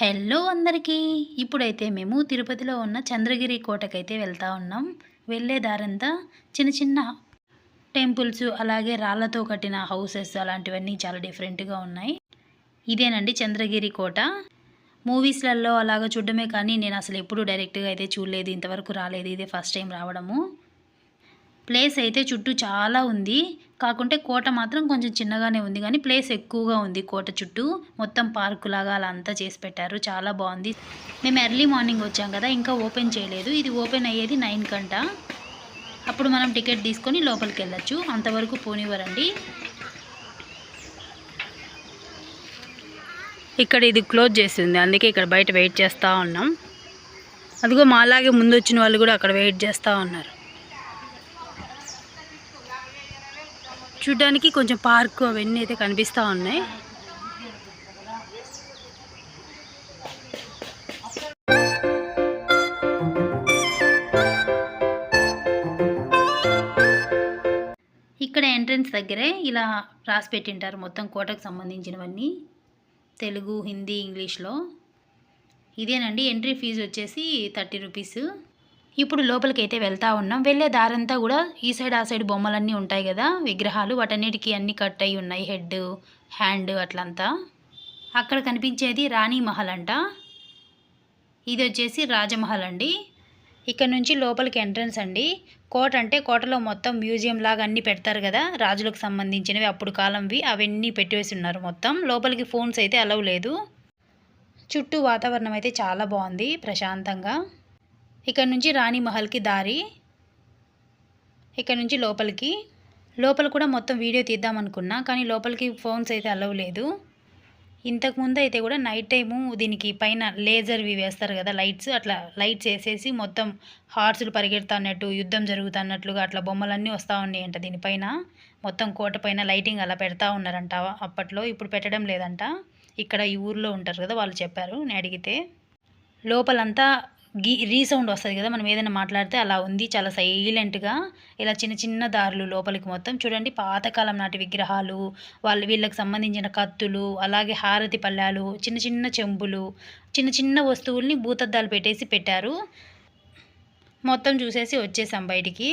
Hello అందరికీ. ఇప్పుడైతే మేము తిరుపతిలో ఉన్న చంద్రగిరి కోటకైతే వెళ్తా ఉన్నాం. వెళ్ళే దారంతా చిన్న చిన్న టెంపుల్స్ అలాగే రాళ్ళతో కట్టిన హౌసెస్ అలాంటివన్నీ చాలా డిఫరెంట్గా ఉన్నాయి. ఇదేనండి చంద్రగిరి కోట. మూవీస్లలో అలాగ చూడడమే కానీ నేను అసలు ఎప్పుడూ డైరెక్ట్గా అయితే చూడలేదు. ఇంతవరకు రాలేదు. ఇదే ఫస్ట్ టైం రావడము. ప్లేస్ అయితే చుట్టూ చాలా ఉంది. కాకుంటే కోట మాత్రం కొంచెం చిన్నగానే ఉంది. కానీ ప్లేస్ ఎక్కువగా ఉంది కోట చుట్టూ. మొత్తం పార్కు లాగా అలా అంతా చేసి పెట్టారు. చాలా బాగుంది. మేము ఎర్లీ మార్నింగ్ వచ్చాం కదా ఇంకా ఓపెన్ చేయలేదు. ఇది ఓపెన్ అయ్యేది నైన్ కంట. అప్పుడు మనం టికెట్ తీసుకొని లోపలికి వెళ్ళచ్చు. అంతవరకు పోనివ్వరండి. ఇక్కడ ఇది క్లోజ్ చేసింది. అందుకే ఇక్కడ బయట వెయిట్ చేస్తూ ఉన్నాం. అదిగో మాలాగే ముందు వచ్చిన వాళ్ళు కూడా అక్కడ వెయిట్ చేస్తూ ఉన్నారు. చూడ్డానికి కొంచెం పార్క్ అవన్నీ అయితే కనిపిస్తూ ఉన్నాయి. ఇక్కడ ఎంట్రన్స్ దగ్గరే ఇలా రాసి పెట్టింటారు మొత్తం కోటకు సంబంధించినవన్నీ తెలుగు హిందీ ఇంగ్లీష్లో. ఇదేనండి ఎంట్రీ ఫీజు వచ్చేసి థర్టీ రూపీస్. ఇప్పుడు లోపలికి అయితే వెళ్తా ఉన్నాం. వెళ్ళే దారంతా కూడా ఈ సైడ్ ఆ సైడ్ బొమ్మలన్నీ ఉంటాయి కదా? విగ్రహాలు వాటన్నిటికీ అన్నీ కట్ అయి ఉన్నాయి. హెడ్ హ్యాండ్ అట్లంతా. అక్కడ కనిపించేది రాణి మహల్ అంట. ఇది వచ్చేసి రాజమహల్ అండి. ఇక్కడ నుంచి లోపలికి ఎంట్రన్స్ అండి. కోట అంటే కోటలో మొత్తం మ్యూజియం లాగా అన్నీ పెడతారు కదా? రాజులకు సంబంధించినవి అప్పుడు కాలంవి అవన్నీ పెట్టేసి ఉన్నారు మొత్తం. లోపలికి ఫోన్స్ అయితే అలవ్ లేదు. చుట్టూ వాతావరణం అయితే చాలా బాగుంది ప్రశాంతంగా. ఇక్కడ నుంచి రాణి మహల్కి దారి. ఇక్కడ నుంచి లోపలికి. లోపల కూడా మొత్తం వీడియో తీద్దాం అనుకున్నా కానీ లోపలికి ఫోన్స్ అయితే అలవ్ లేదు. ఇంతకుముందు అయితే కూడా నైట్ టైము దీనికి పైన లేజర్వి వేస్తారు కదా లైట్స్ అట్లా లైట్స్ వేసేసి మొత్తం హార్సులు పరిగెడుతున్నట్టు యుద్ధం జరుగుతున్నట్లుగా అట్లా బొమ్మలన్నీ వస్తూ ఉన్నాయంట దీనిపైన. మొత్తం కోట పైన లైటింగ్ అలా పెడతా ఉన్నారంట అప్పట్లో ఇప్పుడు పెట్టడం లేదంట. ఇక్కడ ఈ ఊర్లో ఉంటారు కదా వాళ్ళు చెప్పారు నేను అడిగితే. లోపలంతా గీ రీసౌండ్ వస్తుంది కదా మనం ఏదైనా మాట్లాడితే అలా ఉంది చాలా సైలెంట్గా. ఇలా చిన్న చిన్న దారులు లోపలికి మొత్తం చూడండి పాతకాలం నాటి విగ్రహాలు వాళ్ళు వీళ్ళకి సంబంధించిన కత్తులు అలాగే హారతి పళ్ళాలు చిన్న చిన్న చెంబులు చిన్న చిన్న వస్తువుల్ని భూతద్దాలు పెట్టేసి పెట్టారు. మొత్తం చూసేసి వచ్చేసాం బయటికి.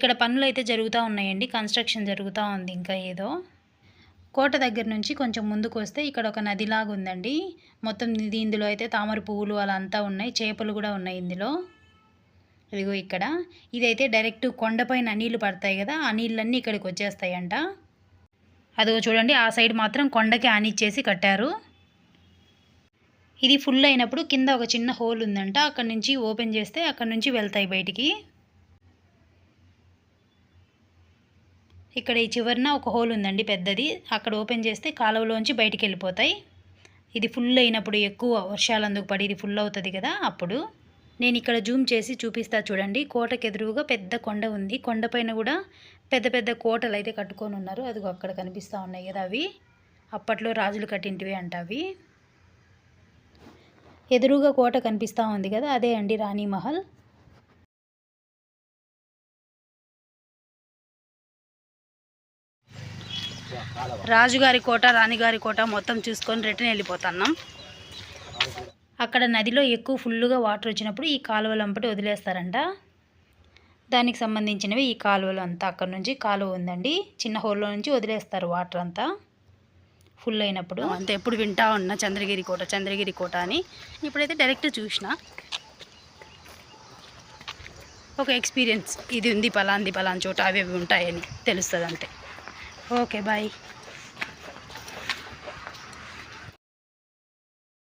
ఇక్కడ పనులు అయితే జరుగుతూ ఉన్నాయండి. కన్స్ట్రక్షన్ జరుగుతూ ఉంది ఇంకా ఏదో. కోట దగ్గర నుంచి కొంచెం ముందుకు వస్తే ఇక్కడ ఒక నదిలాగా ఉందండి. మొత్తం ఇందులో అయితే తామర పువ్వులు అలా అంతా ఉన్నాయి. చేపలు కూడా ఉన్నాయి ఇందులో. ఇదిగో ఇక్కడ. ఇదైతే డైరెక్ట్ కొండపైన నీళ్ళు పడతాయి కదా ఆ నీళ్ళన్నీ ఇక్కడికి వచ్చేస్తాయంట. అదిగో చూడండి ఆ సైడ్ మాత్రం కొండకి ఆనిచ్చేసి కట్టారు. ఇది ఫుల్ అయినప్పుడు కింద ఒక చిన్న హోల్ ఉందంట. అక్కడ నుంచి ఓపెన్ చేస్తే అక్కడ నుంచి వెళ్తాయి బయటికి. ఇక్కడ ఈ చివరిన ఒక హోల్ ఉందండి పెద్దది. అక్కడ ఓపెన్ చేస్తే కాలువలోంచి బయటికి వెళ్ళిపోతాయి. ఇది ఫుల్ అయినప్పుడు ఎక్కువ వర్షాలు అందుకు పడి ఇది ఫుల్ అవుతుంది కదా అప్పుడు. నేను ఇక్కడ జూమ్ చేసి చూపిస్తా చూడండి. కోటకు ఎదురుగా పెద్ద కొండ ఉంది. కొండపైన కూడా పెద్ద పెద్ద కోటలు అయితే కట్టుకొని ఉన్నారు. అదిగో అక్కడ కనిపిస్తూ ఉన్నాయి కదా అవి. అప్పట్లో రాజులు కట్టింటివి అంట అవి. ఎదురుగా కోట కనిపిస్తూ ఉంది కదా అదే అండి రాణి మహల్ రాజుగారి కోట రాణిగారి కోట మొత్తం చూసుకొని రిటర్న్ వెళ్ళిపోతున్నాం. అక్కడ నదిలో ఎక్కువ ఫుల్గా వాటర్ వచ్చినప్పుడు ఈ కాలువలు అంపటి వదిలేస్తారంట. దానికి సంబంధించినవి ఈ కాలువలు అంతా అక్కడ నుంచి కాలువ ఉందండి. చిన్న హోల్లో నుంచి వదిలేస్తారు వాటర్ అంతా. ఫుల్ అయినప్పుడు. అంత ఎప్పుడు వింటా ఉన్నా చంద్రగిరి కోట చంద్రగిరి కోట అని. ఇప్పుడైతే డైరెక్ట్ చూసిన. ఒక ఎక్స్పీరియన్స్. ఇది ఉంది పలాంది పలాన్ చోట అవి అవి ఉంటాయని తెలుస్తుంది అంతే Okay, bye.